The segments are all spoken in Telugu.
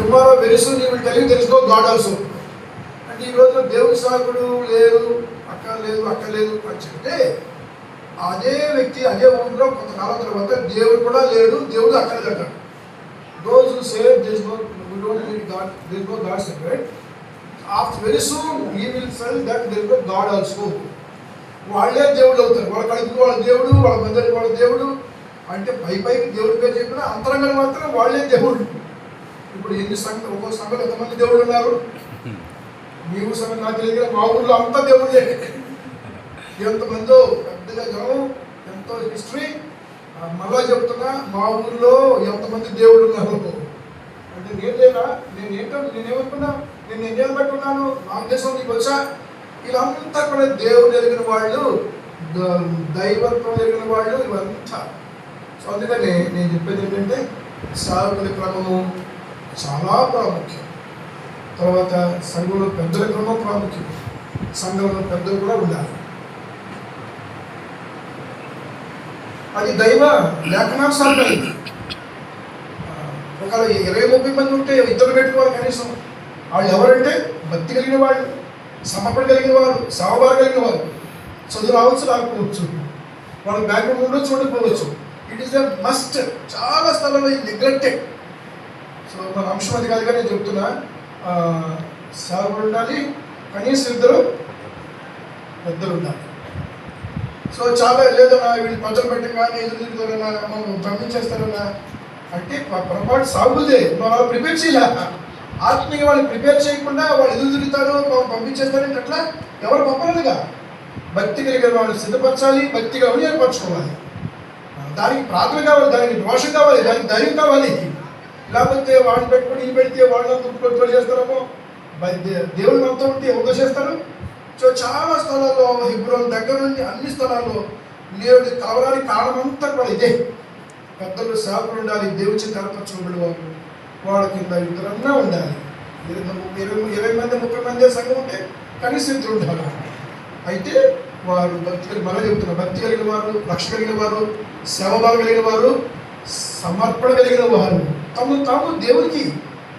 Tomorrow very soon you will tell you god also అంటే ఈ రోజు సాకుడు లేదు అక్క లేదు అక్క లేదు అని చెప్తే అదే వ్యక్తి అదే ఊరిలో కొంతకాలం తర్వాత దేవుడు కూడా లేడు దేవుడు అక్కడ అంటాడు those save this no don't need god this no god separate after very soon he will fell that this no god also వాళ్ళే దేవుడు అవుతారు. వాళ్ళ కడుపు వాళ్ళ దేవుడు వాళ్ళ మందరి వాళ్ళ దేవుడు. అంటే పై పైకి దేవుడి పేరు చెప్పినా అంతరంగం మాత్రం వాళ్ళే దేవుడు. ఇప్పుడు ఎన్ని సంఘ ఒక్కో సంఘంలో ఎంతమంది దేవుడు ఉన్నారు? మీ ఊరు సంఘం నాకు తెలియదు మా ఊళ్ళో అంతా దేవుడే ఎంతమందో పెద్దగా జనం ఎంతో హిస్టరీ మళ్ళా చెప్తున్నా మా ఊర్లో ఎంతమంది దేవుడు ఉన్నారు? అంటే నేను లేదా? నేను ఏంటో నేనేమనుకున్నా నేను నేను బట్టి ఉన్నాను నా దేశం నీకు వచ్చా వీళ్ళంతా కూడా దేవుడు ఎరిగిన వాళ్ళు దైవత్వం ఎరిగిన వాళ్ళు ఇవంతా. సో అందుకని నేను చెప్పేది ఏంటంటే సాగుల క్రమము చాలా ప్రాముఖ్యం. తర్వాత సంఘంలో పెద్దల కూడా ప్రాముఖ్యం. సంఘంలో పెద్దలు కూడా ఉండాలి. అది దైవ లేఖనానుసారం ఒకవేళ ఇరవై ముప్పై మంది ఉంటే ఇద్దరు పెట్టుకోవాలి కనీసం. వాళ్ళు ఎవరంటే భక్తి కలిగిన వాళ్ళు సమర్పణ కలిగిన వారు సావబారు కలిగిన వారు చదువు రావచ్చు రాకపోవచ్చు. వాళ్ళ బ్యాక్గ్రౌండ్ ఉండొచ్చు ఉండకపోవచ్చు. ఇట్ ఈస్ ద మస్ట్ చాలా స్థలంలో నెగ్లెక్టెడ్ సో మన అంశం అది కాదు కానీ నేను చెప్తున్నా సార్ ఉండాలి కనీసం ఇద్దరు పెద్దలు ఉండాలి. సో చాలా లేదన్నా వీళ్ళు పంచలు పెట్టగా ఎదురు తిరుగుతారన్నా మనం పంపించేస్తారన్నా అంటే పొరపాటు సాగుదే. మనం వాళ్ళు ప్రిపేర్ చేయాల? ఆత్మీయ వాళ్ళు ప్రిపేర్ చేయకుండా వాళ్ళు ఎదురు తిరుగుతారు మనం పంపించేస్తారు అట్లా ఎవరు పంపలేదుగా భక్తి కలిగిన వాళ్ళు సిద్ధపరచాలి భక్తిగా ఉండి ఏర్పరచుకోవాలి దానికి ప్రార్థన కావాలి దానికి రోషం కావాలి దానికి ధైర్యం కావాలి. లేకపోతే వాళ్ళు పెట్టుకుని ఇది పెడితే వాళ్ళని తుట్టుకొని చేస్తారేమో? బై- దేవుడు మనతో ఉంటే ఎవరు చేస్తారు? సో చాలా స్థలాల్లో హిబ్రోన్ దగ్గర నుండి అన్ని స్థలాల్లో నేడు కలవడానికి కారణం కూడా ఇదే. పెద్దలు సేవకులు ఉండాలి దేవుడి చేత చూడడం వాళ్ళు వాళ్ళ కింద ఇద్దరన్నా ఉండాలి. ఇరవై ఇరవై మంది ముప్పై మంది సంఘం ఉంటే కనీసం ఇద్దరు ఉండాలి అయితే వారు భక్తి కలిగి మనం చెప్తున్నారు భక్తి కలిగిన వారు రక్ష కలిగిన వారు సేవభావం కలిగిన వారు సమర్పణ కలిగిన వారు. తమ తాము దేవునికి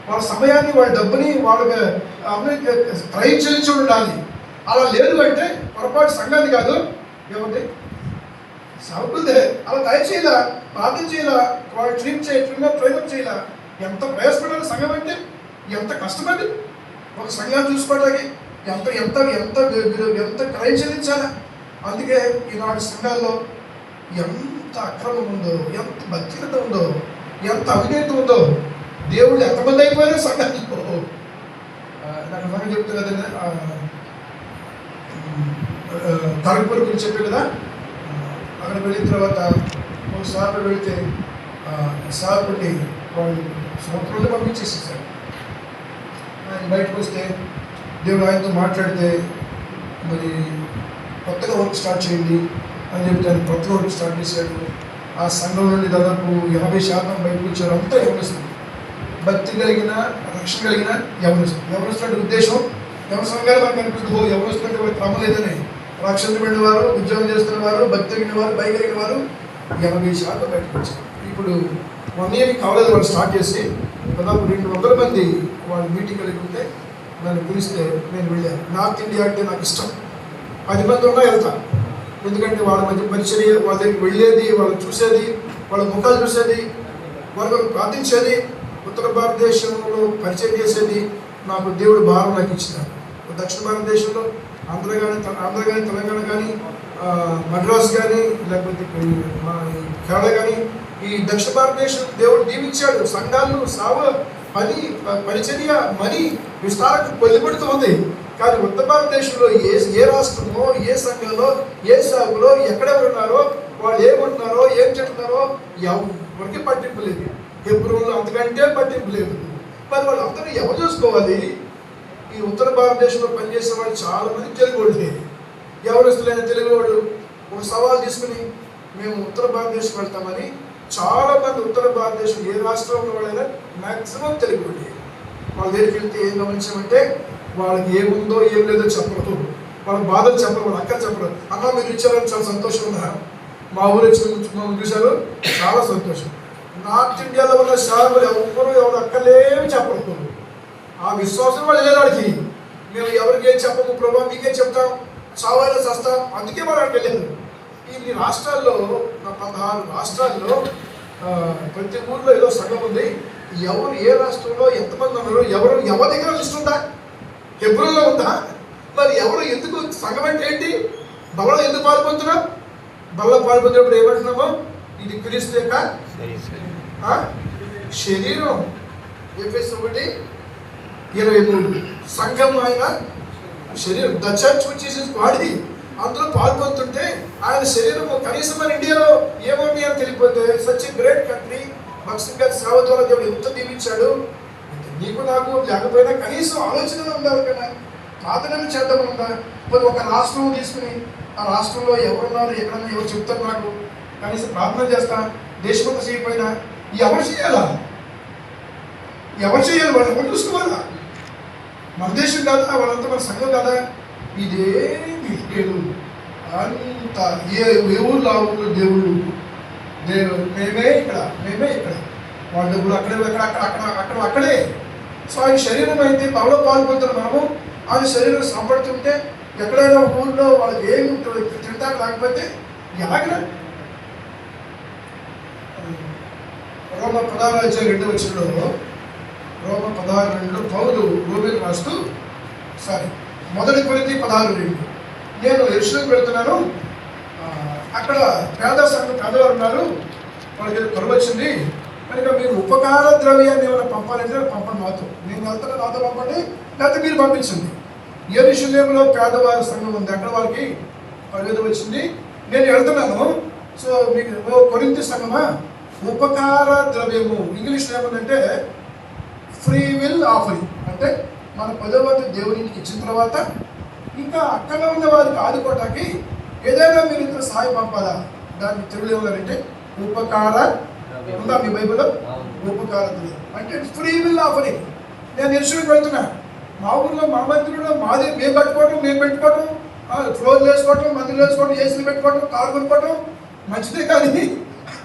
వాళ్ళ సమయాన్ని వాళ్ళ డబ్బుని వాళ్ళ ట్రై చెల్లించి ఉండాలి. అలా లేదు అంటే పొరపాటు సంగతి కాదు. ఏమంటే సాగుతుందే. అలా తయారు చేయలా ప్రార్థన చేయలా వాళ్ళు ట్రీట్ చేయ ట్రీట్ ట్రైనప్ చేయాల? ఎంత ప్రయాసపడాలి సంఘం అంటే? ఎంత కష్టపడి ఒక సంఘాన్ని చూసుకోవడానికి ఎంత ఎంత ఎంత ఎంత క్రయం చెల్లించాలా? అందుకే ఈనాడు సంఘాల్లో ఎంత ఎంత అక్రమం ఉందో ఎంత భక్తిత ఉందో ఎంత అవినీతి ఉందో దేవుడు ఎంతమంది అయిపోయారో సంఘాల్లో? నాకు మనం చెప్తే కదండి ఆ, గురించి చెప్పే కదా? అక్కడ వెళ్ళిన తర్వాత ఒకసారి వెళితే సార్పడి వాళ్ళు సంవత్సరంలో పంపించేసేసారు ఆయన బయటకు వస్తే దేవుడు ఆయనతో మాట్లాడితే మరి కొత్తగా వర్క్ స్టార్ట్ చేయండి అని చెప్తే ఆయన కొత్త స్టార్ట్ చేశాడు. ఆ సంఘం నుండి దాదాపు ఎనభై శాతం బయటకు వచ్చారు అంతా ఎవరిస్తుంది భక్తి కలిగిన రక్షణ కలిగిన ఎవరిస్తుంది ఎవరిస్తున్న ఉద్దేశం ఎవరి సంఘాలు మనకు అనిపిస్తుంది ఓ ఎవరిస్తున్నట్టు వారికి క్రమం లేదని. రక్షణ పడిన వారు ఉద్యోగం చేస్తున్న వారు భక్తి కలిగిన వారు భయ కలిగిన వారు ఎనభై శాతం బయటకు వచ్చారు. ఇప్పుడు వన్ ఇయర్ కాలేజ్ వాళ్ళు స్టార్ట్ చేసి దాదాపు రెండు వందల మంది వాళ్ళు మీటింగ్ కలిగి ఉంటే నన్ను పిలిస్తే నేను వెళ్ళాను. నార్త్ ఇండియా అంటే నాకు ఇష్టం. పది మంది ఉన్నా వెళ్తాను ఎందుకంటే వాళ్ళ మధ్య పరిచర్య వాళ్ళ దగ్గరికి వెళ్ళేది వాళ్ళు చూసేది వాళ్ళ ముఖాలు చూసేది వాళ్ళు ప్రార్థించేది ఉత్తర భారతదేశంలో పరిచయం చేసేది నాకు దేవుడు భారం నాకు ఇచ్చినారు దక్షిణ భారతదేశంలో ఆంధ్ర కానీ ఆంధ్ర కానీ తెలంగాణ కానీ మద్రాస్ కానీ లేకపోతే మా కేరళ కానీ ఈ దక్షిణ భారతదేశం దేవుడు దీవించాడు. సంఘాలు సావ పని ప- పరిచర్య మనీ విస్తారకు పొందిపడుతూ ఉంది. కానీ ఉత్తర భారతదేశంలో ఏ ఏ రాష్ట్రమో ఏ సంఘంలో ఏ సాగులో ఎక్కడెవరున్నారో వాళ్ళు ఏమంటున్నారో ఏం చెప్తున్నారో ఎవరికి పట్టింపు లేదు. హెబ్రోన్లో అంతకంటే పట్టింపు లేదు. మరి వాళ్ళు అందరూ ఎవరు చూసుకోవాలి? ఈ ఉత్తర భారతదేశంలో పనిచేసే వాళ్ళు చాలా మంది తెలుగు వాళ్ళే ఎవరిస్తులైన తెలుగు వాళ్ళు ఒక సవాల్ తీసుకుని మేము ఉత్తర భారతదేశం వెళ్తామని చాలా మంది ఉత్తర భారతదేశం ఏ రాష్ట్రంలో వాళ్ళైనా మ్యాక్సిమం తెలుగు వాళ్ళే వాళ్ళ దగ్గరికి వెళ్తే ఏం గమనించామంటే వాళ్ళకి ఏముందో ఏం లేదో చెప్పరు వాళ్ళ బాధలు చెప్పరు వాళ్ళ అక్క చెప్పరు అన్న మీరు ఇచ్చారని చాలా సంతోషం ఉందా? మా ఊరు వచ్చిన మమ్మల్ని చూశారు చాలా సంతోషం. నార్త్ ఇండియాలో ఉన్న షాపులు ఎవరు ఎవరు అక్కలేమి చెప్పరు ఆ విశ్వాసం వాళ్ళు వెళ్ళేవాడికి మేము ఎవరికి ఏం చెప్పము ప్రభావం మీకేం చెప్తాం చావైనా చేస్తాం అందుకే మనం అక్కడికి వెళ్ళారు ఇన్ని రాష్ట్రాల్లో నా పదహారు రాష్ట్రాల్లో ప్రతి ఊర్లో ఏదో సగం ఉంది. ఎవరు ఏ రాష్ట్రంలో ఎంతమంది ఉన్నారు ఎవరు ఎవరి దగ్గర లిస్ట్ ఉందా? హెబ్రోలో ఉందా? మరి ఎవరు ఎందుకు సంఘం అంటే ఏంటి? బలలో ఎందుకు పాల్పొందుతున్నాం బలలో పాల్పొందినప్పుడు ఏమంటున్నాము? ఇది క్రీస్తు యొక్క శరీరం. ఎఫ్ఎస్ ఒకటి ఇరవై మూడు. సంఘం ఆయన శరీరం. The church which is body అందులో పాల్పొందుతుంటే ఆయన శరీరం కనీసం మన ఇండియాలో ఏముంది అని తెలియపోతే సచ్ గ్రేట్ కంట్రీ భక్సింగ్ గారి సేవ ద్వారా దేవుడు ఎంత దీవించాడు. నీకు నాకు లేకపోయినా కనీసం ఆలోచనలు ఉండాలి కదా. ప్రార్థనలు చేద్దాం ఉందా పోనీ ఒక రాష్ట్రం తీసుకుని ఆ రాష్ట్రంలో ఎవరున్నారు ఎక్కడన్నా ఎవరు చెప్తారు నాకు? కనీసం ప్రార్థన చేస్తా. దేశమంతా చేయకపోయినా ఎవరు చేయాలా? ఎవరు చేయాలి? వాళ్ళు ఎవరు చూసుకోవాలా? మన దేశం కాదా? వాళ్ళంతా మన సంఘం కాదా? ఇదేమి లేదు అంత ఏ ఊళ్ళో ఆ దేవుళ్ళు దేవుడు మేమే ఇక్కడ మేమే ఇక్కడ. వాళ్ళ డబ్బులు అక్కడే అక్కడ అక్కడ అక్కడ అక్కడ అక్కడే. సో ఆయన శరీరం అయితే బలలో పాల్గొంటున్న మనము. ఆయన శరీరం సంపడుతుంటే ఎక్కడైనా ఊళ్ళో వాళ్ళకి ఏమి తింటారు లేకపోతే ఎలాగనా రోమ పదహారు రెండు వచ్చినలో రోమ పదహారు రెండు పౌలు రూబేలు రాస్తూ సారీ మొదటి కొరింది పదహారు రెండు. నేను ఎరుసలేం వెళ్తున్నాను. అక్కడ పేద సంఘ పేదవారు ఉన్నారు. వాళ్ళకి ఏదో కరువు వచ్చింది. కనుక మీరు ఉపకార ద్రవ్యాన్ని ఏమైనా పంపాలంటే పంపండి నాతో నేను వెళ్తాను నాతో పంపండి లేకపోతే మీరు పంపించండి. ఏ విషయంలో పేదవారి సంఘం ఉంది అక్కడ వాళ్ళకి కరువు వచ్చింది. నేను వెళ్తున్నాను. సో మీకు ఓ కొరింతి సంఘమా? ఉపకార ద్రవ్యము. ఇంగ్లీష్లో ఏమంటే ఫ్రీ విల్ ఆఫరింగ్ అంటే మన పదవంతు దేవునికి ఇచ్చిన తర్వాత ఇంకా అక్కడ ఉన్న వారికి ఆదుకోవటానికి ఏదైనా మీరు ఇంత సహాయం పంపాలా? దాన్ని తెలుగులో ఏమన్నారంటే ఉపకార ఉందా మీ బైబిల్లో? ద్రవ్యం అంటే ఫ్రీ విల్ ఆఫరింగ్ నేను ఇన్సూరెన్స్ పెడుతున్నా మా ఊర్లో మా మందిరంలో మాది మేము కట్టుకోవటం మేము పెట్టుకోవటం ఫ్లోర్లు వేసుకోవటం మందిరం వేసుకోవటం ఏసీలు పెట్టుకోవటం కారు కొనుక్కోవటం మంచిదే కానీ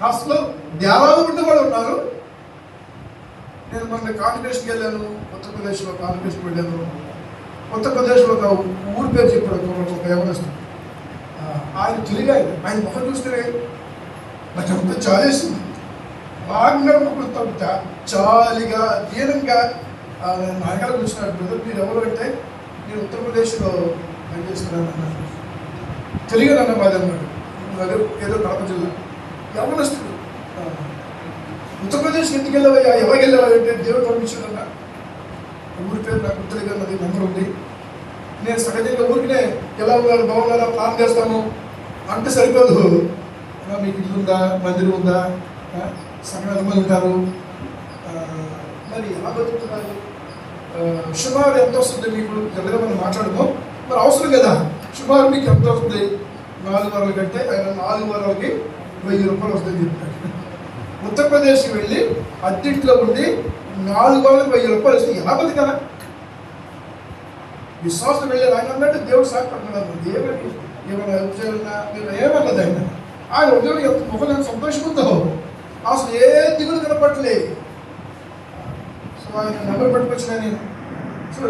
అసలు ధ్యానాలు ఉండే వాళ్ళు ఉన్నారు. నేను మొన్న కాన్గ్రెస్కి వెళ్ళాను ఉత్తరప్రదేశ్లో కాన్గ్రెస్కి వెళ్ళాను. ఉత్తరప్రదేశ్లో ఒక ఊరి పేరు చెప్పాడు ఒక- ఒక యవనస్తుడు ఆయన తెలుగు ఆయన ఆయన ముఖం చూస్తే నాకు అంత చాలేసింది. బాగున్నాడు ముఖంతో చాలిగా దీనంగా ఆ, నాయకులు కూర్చున్నాడు బ్రదర్ మీరు ఎవరు అంటే నేను ఉత్తరప్రదేశ్లో పనిచేస్తున్నాను అన్నాడు తెలుగు అన్న మాది అన్నాడు. అదే ఏదో కడప జిల్లా. యవనస్తుడు ఉత్తరప్రదేశ్ ఎందుకు వెళ్ళవయ్యా? ఎవరికి వెళ్ళవా అంటే దేవుడు పంపించాడన్న ఊరి పేరు నాకు గుర్తులేదు అన్నది నెంబర్ ఉంది. నేను సహజంగా ఊరికినే ఎలా ఉన్నారు బాగున్నారా ప్లాన్ చేస్తాము. అంటే సరిపోదు. మీకు ఇల్లు ఉందా? మందిరం ఉందా? ఆ, ఉంటారు మరి ఎలా బతుకుతున్నారు? సుమారు ఎంత వస్తుంది మీకు? జనరల్గా మనం మాట్లాడుతాం మరి అవసరం కదా సుమారు మీకు ఎంత వస్తుంది? నాలుగు వారాల కంటే ఆయన నాలుగు వారాలకి వెయ్యి రూపాయలు వస్తుంది చెప్పాడు ఉత్తరప్రదేశ్కి వెళ్ళి అద్దెంట్లో ఉండి నాలుగు వారాలకు వెయ్యి రూపాయలు వస్తే ఎలా బతికారా విశ్వాసం వెళ్ళారు ఆయన అన్నట్టు దేవుడు సాగుతున్నాడు దేవుడికి ఏమైనా ఉద్యోగం చేయాలన్నా ఏమన్నది ఆయన. ఆయన ఉద్యోగం ఎంత ముఖం సంతోషం ఉందో. అసలు ఏ దిగులు కనపడలే సో ఆయన నెంబర్ పట్టుకొచ్చిన నేను. సో